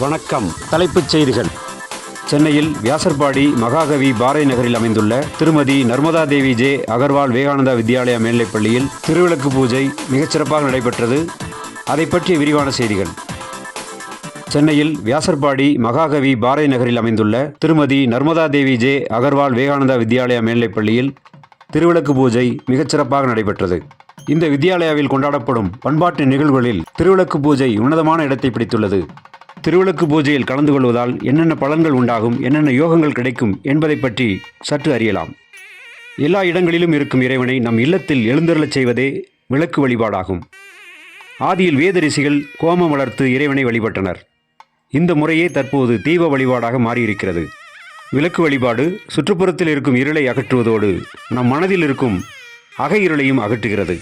வணக்கம். தலைப்புச் செய்திகள். சென்னையில் வியாசர்பாடி மகாகவி பாறை நகரில் அமைந்துள்ள திருமதி நர்மதா தேவி ஜே அகர்வால் விவேகானந்தா வித்யாலயா மேல்நிலைப்பள்ளியில் திருவிளக்கு பூஜை மிகச்சிறப்பாக நடைபெற்றது. அதை பற்றிய விரிவான செய்திகள். சென்னையில் வியாசர்பாடி மகாகவி பாறை நகரில் அமைந்துள்ள திருமதி நர்மதா தேவி ஜே அகர்வால் விவேகானந்தா வித்யாலயா மேல்நிலைப்பள்ளியில் திருவிளக்கு பூஜை மிகச்சிறப்பாக நடைபெற்றது. இந்த வித்யாலயாவில் கொண்டாடப்படும் பண்பாட்டு நிகழ்வுகளில் திருவிளக்கு பூஜை உன்னதமான இடத்தை பிடித்துள்ளது. திருவிளக்கு பூஜையில் கலந்து கொள்வதால் என்னென்ன பலன்கள் உண்டாகும் என்னென்ன யோகங்கள் கிடைக்கும் என்பதை பற்றி சற்று அறியலாம். எல்லா இடங்களிலும் இருக்கும் இறைவனை நம் இல்லத்தில் எழுந்தருளச் செய்வதே விளக்கு வழிபாடாகும். ஆதியில் வேத ரிஷிகள் கோமம் வளர்த்து இறைவனை வழிபட்டனர். இந்த முறையே தற்போது தீப வழிபாடாக மாறியிருக்கிறது. விளக்கு வழிபாடு சுற்றுப்புறத்தில் இருக்கும் இருளை அகற்றுவதோடு நம் மனதில் இருக்கும் அக இருளையும் அகற்றுகிறது.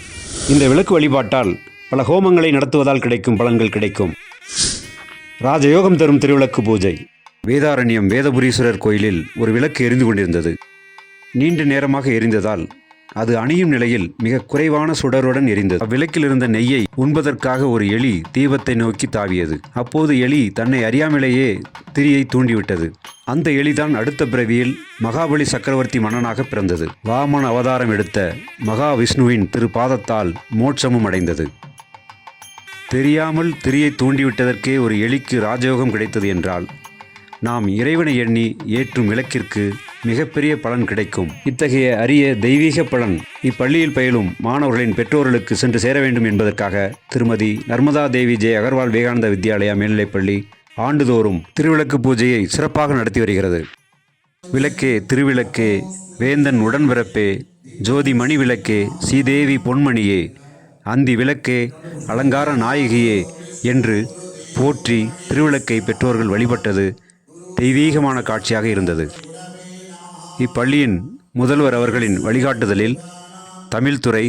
இந்த விளக்கு வழிபாட்டால் பல ஹோமங்களை நடத்துவதால் கிடைக்கும் பலன்கள் கிடைக்கும். ராஜயோகம் தரும் திருவிளக்கு பூஜை. வேதாரண்யம் வேதபுரீஸ்வரர் கோயிலில் ஒரு விளக்கு எரிந்து கொண்டிருந்தது. நீண்ட நேரமாக எரிந்ததால் அது அணியும் நிலையில் மிக குறைவான சுடருடன் எரிந்தது. அவ்விளக்கில் இருந்த நெய்யை உண்பதற்காக ஒரு எலி தீபத்தை நோக்கி தாவியது. அப்போது எலி தன்னை அறியாமலேயே திரியை தூண்டிவிட்டது. அந்த எலிதான் அடுத்த பிறவியில் மகாபலி சக்கரவர்த்தி மன்னனாக பிறந்தது. வாமன அவதாரம் எடுத்த மகாவிஷ்ணுவின் திருபாதத்தால் மோட்சமும் அடைந்தது. தெரியாமல் திரியை தூண்டிவிட்டதற்கே ஒரு எலிக்கு ராஜயோகம் கிடைத்தது என்றால் நாம் இறைவனை எண்ணி ஏற்றும் விளக்கிற்கு மிகப்பெரிய பலன் கிடைக்கும். இத்தகைய அரிய தெய்வீக பலன் இப்பள்ளியில் பயிலும் மாணவர்களின் பெற்றோர்களுக்கு சென்று சேர வேண்டும் என்பதற்காக திருமதி நர்மதா தேவி ஜே அகர்வால் விவேகானந்த வித்யாலயா மேல்நிலைப்பள்ளி ஆண்டுதோறும் திருவிளக்கு பூஜையை சிறப்பாக நடத்தி வருகிறது. விளக்கே திருவிளக்கே வேந்தன் உடன்பிறப்பே ஜோதி மணி விளக்கே ஸ்ரீதேவி பொன்மணியே அந்தி விளக்கே அலங்கார நாயகியே என்று போற்றி திருவிளக்கை பெற்றோர்கள் வழிபட்டது தெய்வீகமான காட்சியாக இருந்தது. இப்பள்ளியின் முதல்வர் அவர்களின் வழிகாட்டுதலில் தமிழ்துறை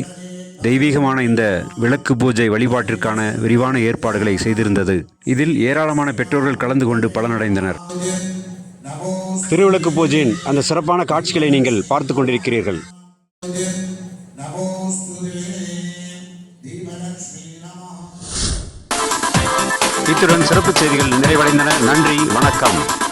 தெய்வீகமான இந்த விளக்கு பூஜை வழிபாட்டிற்கான விரிவான ஏற்பாடுகளை செய்திருந்தது. இதில் ஏராளமான பெற்றோர்கள் கலந்து கொண்டு பலனடைந்தனர். திருவிளக்கு பூஜையின் அந்த சிறப்பான காட்சிகளை நீங்கள் பார்த்து கொண்டிருக்கிறீர்கள். இத்துடன் சிறப்பு செய்திகள் நிறைவடைந்தன. நன்றி வணக்கம்.